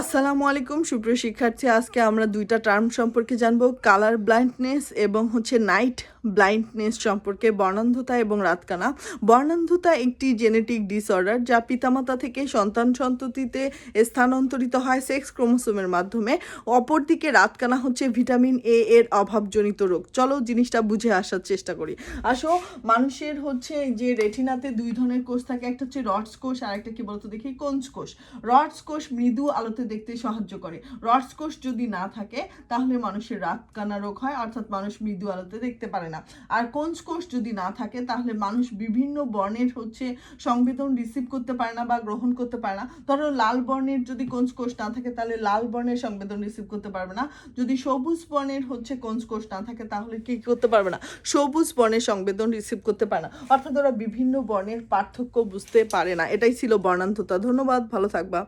আসসালামু আলাইকুম, সুপ্রিয় শিক্ষার্থী। আজকে আমরা দুইটা টার্ম সম্পর্কে জানব কালার ব্লাইন্ডনেস এবং হচ্ছে নাইট ব্লাইন্ডনেস সম্পর্কে, বর্ণান্ধতা এবং রাতকানা। বর্ণান্ধতা একটি জেনেটিক ডিসঅর্ডার যা পিতামাতা থেকে সন্তান সন্ততিতে স্থানান্তরিত হয় সেক্স ক্রোমোসোমের মাধ্যমে। অপরদিকে রাতকানা হচ্ছে ভিটামিন এ এর অভাবজনিত রোগ। চলো জিনিসটা বুঝে আসার চেষ্টা করি। আসো, মানুষের হচ্ছে যে রেটিনাতে দুই ধরনের কোষ থাকে, একটা হচ্ছে রডস কোষ আর একটা কি বলতো দেখি? কোঞ্চ কোষ। রডস কোষ মৃদু আলোতে দেখতে সাহায্য করে। রডস কোষ যদি না থাকে, তাহলে মানুষের রাতকানা রোগ হয়, অর্থাৎ মানুষ মৃদু আলোতে দেখতে পারে না। আর কোঞ্চ কোষ যদি না থাকে, তাহলে মানুষ বিভিন্ন বর্ণের হচ্ছে সংবেদন রিসিভ করতে পারে না বা গ্রহণ করতে পারে না। ধরো লাল বর্ণের যদি কোঞ্চ কোষ না থাকে, তাহলে লাল বর্ণের সংবেদন রিসিভ করতে পারবে না। যদি সবুজ বর্ণের হচ্ছে কোঞ্চ কোষ না থাকে, তাহলে কি করতে পারবে না? সবুজ বর্ণের সংবেদন রিসিভ করতে পারে না। অর্থাৎ ওরা বিভিন্ন বর্ণের পার্থক্য বুঝতে পারে না। এটাই ছিল বর্ণান্ধতা। ধন্যবাদ, ভালো থাকবা।